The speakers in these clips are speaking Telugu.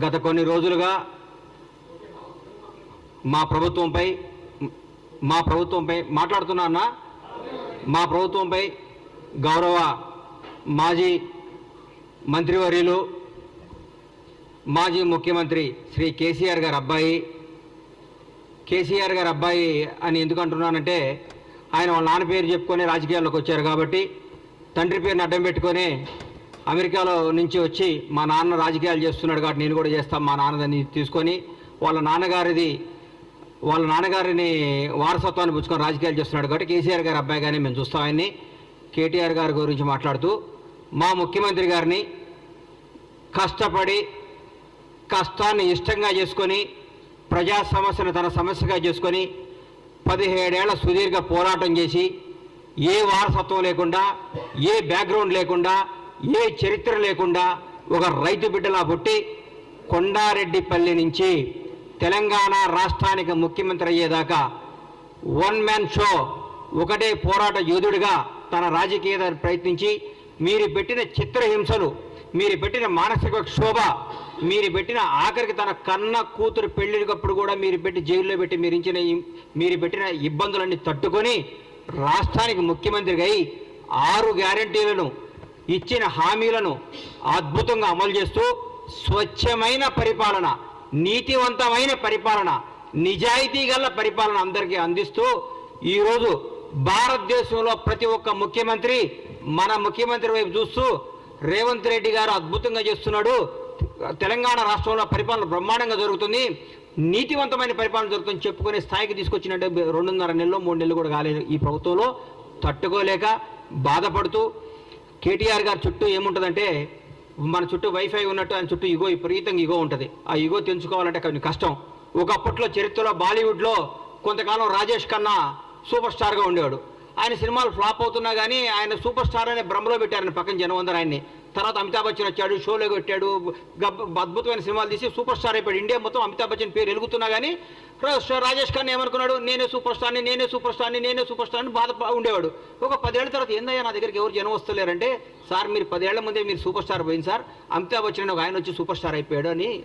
గత కొన్ని రోజులుగా మా ప్రభుత్వంపై మా ప్రభుత్వంపై మాట్లాడుతున్నా అన్న మా ప్రభుత్వంపై గౌరవ మాజీ మంత్రివర్యులు మాజీ ముఖ్యమంత్రి శ్రీ కేసీఆర్ గారి అబ్బాయి కేసీఆర్ గారి అబ్బాయి అని ఎందుకు అంటున్నానంటే ఆయన వాళ్ళ నాన్న పేరు చెప్పుకొని రాజకీయాల్లోకి వచ్చారు కాబట్టి తండ్రి పేరుని అడ్డం పెట్టుకొని అమెరికాలో నుంచి వచ్చి మా నాన్న రాజకీయాలు చేస్తున్నాడు కాబట్టి నేను కూడా చేస్తాను మా నాన్నదని తీసుకొని వాళ్ళ నాన్నగారిది వాళ్ళ నాన్నగారిని వారసత్వాన్ని పుచ్చుకొని రాజకీయాలు చేస్తున్నాడు కాబట్టి కేసీఆర్ గారి అబ్బాయి కానీ మేము చూస్తామని కేటీఆర్ గారి గురించి మాట్లాడుతూ మా ముఖ్యమంత్రి గారిని కష్టపడి కష్టాన్ని ఇష్టంగా చేసుకొని ప్రజా సమస్యను తన సమస్యగా చేసుకొని పదిహేడేళ్ళ సుదీర్ఘ పోరాటం చేసి ఏ వారసత్వం లేకుండా ఏ బ్యాక్గ్రౌండ్ లేకుండా ఏ చరిత్ర లేకుండా ఒక రైతు బిడ్డలా పుట్టి కొండారెడ్డిపల్లి నుంచి తెలంగాణ రాష్ట్రానికి ముఖ్యమంత్రి అయ్యేదాకా వన్ మ్యాన్ షో ఒకటే పోరాట యోధుడిగా తన రాజకీయ ప్రయత్నించి మీరు పెట్టిన చిత్రహింసలు మీరు పెట్టిన మానసిక క్షోభ మీరు పెట్టిన ఆఖరికి తన కన్న కూతురు పెళ్ళికప్పుడు కూడా మీరు పెట్టి జైల్లో పెట్టి మీరు ఇచ్చిన మీరు పెట్టిన ఇబ్బందులన్నీ తట్టుకొని రాష్ట్రానికి ముఖ్యమంత్రిగా అయి ఆరు గ్యారంటీలను ఇచ్చిన హామీలను అద్భుతంగా అమలు చేస్తూ స్వచ్ఛమైన పరిపాలన నీతివంతమైన పరిపాలన నిజాయితీ గల పరిపాలన అందరికీ అందిస్తూ ఈరోజు భారతదేశంలో ప్రతి ఒక్క ముఖ్యమంత్రి మన ముఖ్యమంత్రి వైపు చూస్తూ రేవంత్ రెడ్డి గారు అద్భుతంగా చేస్తున్నాడు. తెలంగాణ రాష్ట్రంలో పరిపాలన బ్రహ్మాండంగా జరుగుతుంది. నీతివంతమైన పరిపాలన జరుగుతుంది చెప్పుకునే స్థాయికి తీసుకొచ్చినట్టు రెండున్నర నెలలు మూడు నెలలు కూడా కాలేదు ఈ ప్రభుత్వంలో. తట్టుకోలేక బాధపడుతూ కేటీఆర్ గారి చుట్టూ ఏముంటుందంటే మన చుట్టూ వైఫై ఉన్నట్టు ఆయన చుట్టూ ఇగో విపరీతంగా ఇగో ఉంటుంది. ఆ ఇగో తెంచుకోవాలంటే కొంచెం కష్టం. ఒకప్పట్లో చరిత్రలో బాలీవుడ్లో కొంతకాలం రాజేష్ ఖన్నా సూపర్ స్టార్గా ఉండేవాడు. ఆయన సినిమాలు ఫ్లాప్ అవుతున్నా కానీ ఆయన సూపర్ స్టార్ అనే భ్రమలో పెట్టారని పక్కన జనం అందరూ ఆయన్ని. తర్వాత అమితాబ్ బచ్చన్ వచ్చాడు షోలో కొట్టాడు గబ్- అద్భుతమైన సినిమాలు తీసి సూపర్ స్టార్ అయిపోయాడు. ఇండియా మొత్తం అమితాబ్ బచ్చన్ పేరు ఎలుగుతున్నా కానీ రాజేష్ ఖాన్ ఏమనుకున్నాడు? నేనే సూపర్ స్టార్ని నేనే సూపర్ స్టార్ని నేనే సూపర్ స్టార్ని బాధ ఉండేవాడు. ఒక పదేళ్ళ తర్వాత ఏందయ్యా నా దగ్గరికి ఎవరు జనం వస్తలేరంటే సార్ మీరు పదేళ్ళ ముందే మీరు సూపర్ స్టార్ పోయింది సార్. అమితాబ్ బచ్చన్ ఒక ఆయన వచ్చి సూపర్ స్టార్ అయిపోయాడు అని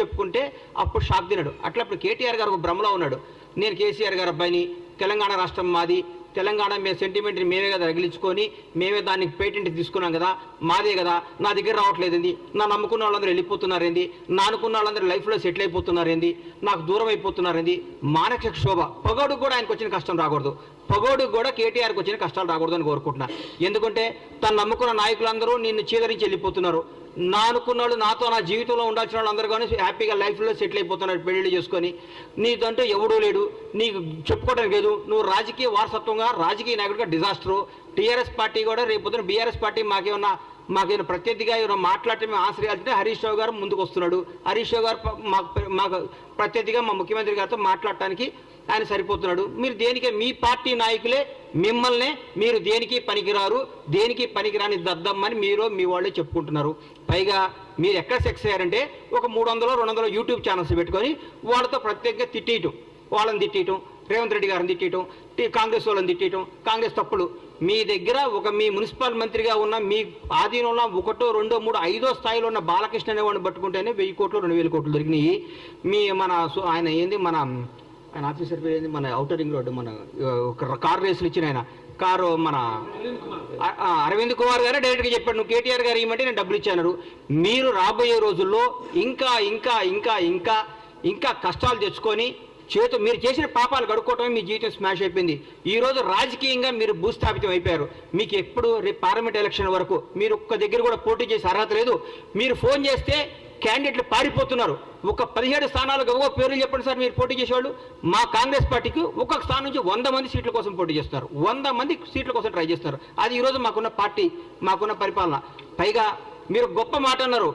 చెప్పుకుంటే అప్పుడు షాక్ తిన్నాడు. అట్లా కేటీఆర్ గారు ఒక భ్రమలో ఉన్నాడు. నేను కేసీఆర్ గారు అబ్బాయిని తెలంగాణ రాష్ట్రం మాది తెలంగాణ మేము సెంటిమెంట్ని మేమే కదా రగిలించుకొని మేమే దానికి పేటెంట్ తీసుకున్నాం కదా మాదే కదా నా దగ్గర రావట్లేదండి నా నమ్ముకున్న వాళ్ళందరూ వెళ్ళిపోతున్నారేంది? నా అనుకున్న వాళ్ళందరూ లైఫ్లో సెటిల్ అయిపోతున్నారేంది? నాకు దూరం అయిపోతున్నారేంది? మానసిక క్షోభ. పొగోడుకు కూడా ఆయనకు వచ్చిన కష్టం రాకూడదు. పొగోడుకు కూడా కేటీఆర్కి వచ్చిన కష్టాలు రాకూడదు అని కోరుకుంటున్నా. ఎందుకంటే తను నమ్ముకున్న నాయకులందరూ నిన్ను చీదరించి వెళ్ళిపోతున్నారు. నా అనుకున్న వాళ్ళు నాతో నా జీవితంలో ఉండాల్సిన వాళ్ళందరూ కానీ హ్యాపీగా లైఫ్లో సెటిల్ అయిపోతున్నారు పెళ్ళిళ్ళు చేసుకొని. నీదంటూ ఎవడూ లేడు నీకు చెప్పుకోవడం లేదు. నువ్వు రాజకీయ వారసత్వంగా రాజకీయ నాయకుడిగా డిజాస్టరు టీఆర్ఎస్ పార్టీ కూడా రేపు పొద్దున బీఆర్ఎస్ పార్టీ మాకేమన్నా మాకు ఈయన ప్రత్యర్థిగా ఈయన మాట్లాడటం మేము ఆశ్రయాలంటే హరీష్ రావు గారు ముందుకు వస్తున్నాడు. హరీష్ రావు గారు మాకు మాకు ప్రత్యర్థిగా మా ముఖ్యమంత్రి గారితో మాట్లాడటానికి ఆయన సరిపోతున్నాడు. మీరు దేనికే మీ పార్టీ నాయకులే మిమ్మల్నే మీరు దేనికి పనికిరారు? దేనికి పనికిరాని దద్దమ్మని మీరు మీ వాళ్ళే చెప్పుకుంటున్నారు. పైగా మీరు ఎక్కడ సెక్స్ అయ్యారంటే ఒక మూడు వందలు రెండు వందలు యూట్యూబ్ ఛానల్స్ పెట్టుకొని వాళ్ళతో ప్రత్యేకంగా తిట్టేయటం. వాళ్ళని తిట్టేయటం. రేవంత్ రెడ్డి గారిని తిట్టేయటం టీ- కాంగ్రెస్ వాళ్ళని తిట్టేయటం కాంగ్రెస్ తప్పులు. మీ దగ్గర ఒక మీ మున్సిపల్ మంత్రిగా ఉన్న మీ ఆధీనంలో ఒకటో రెండో మూడో ఐదో స్థాయిలో ఉన్న బాలకృష్ణ అనేవాడిని పట్టుకుంటేనే వెయ్యి కోట్లు రెండు వేల కోట్లు దొరికినాయి. మీ మన ఆయన ఏంది మన ఆయన ఆఫీసర్ పేరు ఏంది మన అవుటర్ రింగ్ రోడ్డు మన ఒక కార్ రేసులు ఇచ్చిన ఆయన. కారు మన అరవింద్ కుమార్ గారే డైరెక్ట్గా చెప్పాడు నువ్వు కేటీఆర్ గారు ఇవ్వమంటే నేను డబ్బులు ఇచ్చాను మీరు రాబోయే రోజుల్లో ఇంకా ఇంకా ఇంకా ఇంకా ఇంకా కష్టాలు తెచ్చుకొని చేతు మీరు చేసిన పాపాలు కడుక్కోవటమే మీ జీవితం స్మాష్ అయిపోయింది. ఈ రోజు రాజకీయంగా మీరు భూస్థాపితం అయిపోయారు. మీకు ఎప్పుడు రేపు పార్లమెంట్ ఎలక్షన్ వరకు మీరు ఒక్క దగ్గర కూడా పోటీ చేసే అర్హత లేదు. మీరు ఫోన్ చేస్తే క్యాండిడేట్లు పారిపోతున్నారు. ఒక పదిహేడు స్థానాలకు ఒక్కొక్క పేర్లు చెప్పండి సార్ మీరు పోటీ చేసేవాళ్ళు. మా కాంగ్రెస్ పార్టీకి ఒక్కొక్క స్థానం నుంచి వంద మంది సీట్ల కోసం పోటీ చేస్తారు. వంద మంది సీట్ల కోసం ట్రై చేస్తారు. అది ఈరోజు మాకున్న పార్టీ మాకున్న పరిపాలన. పైగా మీరు గొప్ప మాట అన్నారు.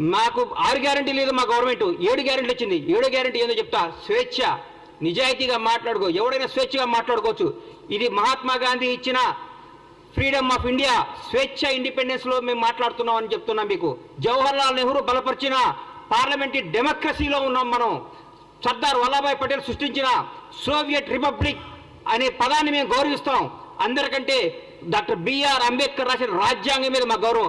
మాకు ఆరు గ్యారంటీ లేదు మా గవర్నమెంట్. ఏడు గ్యారెంటీ వచ్చింది. ఏడో గ్యారెంటీ ఏందో చెప్తా. స్వేచ్ఛ. నిజాయితీగా మాట్లాడుకో. ఎవడైనా స్వేచ్ఛగా మాట్లాడుకోవచ్చు. ఇది మహాత్మా గాంధీ ఇచ్చిన ఫ్రీడమ్ ఆఫ్ ఇండియా స్వేచ్ఛ ఇండిపెండెన్స్లో మేము మాట్లాడుతున్నాం అని చెప్తున్నాం మీకు. జవహర్ లాల్ నెహ్రూ బలపరిచిన పార్లమెంటరీ డెమోక్రసీలో ఉన్నాం మనం. సర్దార్ వల్లభాయ్ పటేల్ సృష్టించిన సోవియట్ రిపబ్లిక్ అనే పదాన్ని మేము గౌరవిస్తాం. అందరికంటే డాక్టర్ బిఆర్ అంబేద్కర్ రాసిన రాజ్యాంగం మీద మా గౌరవం.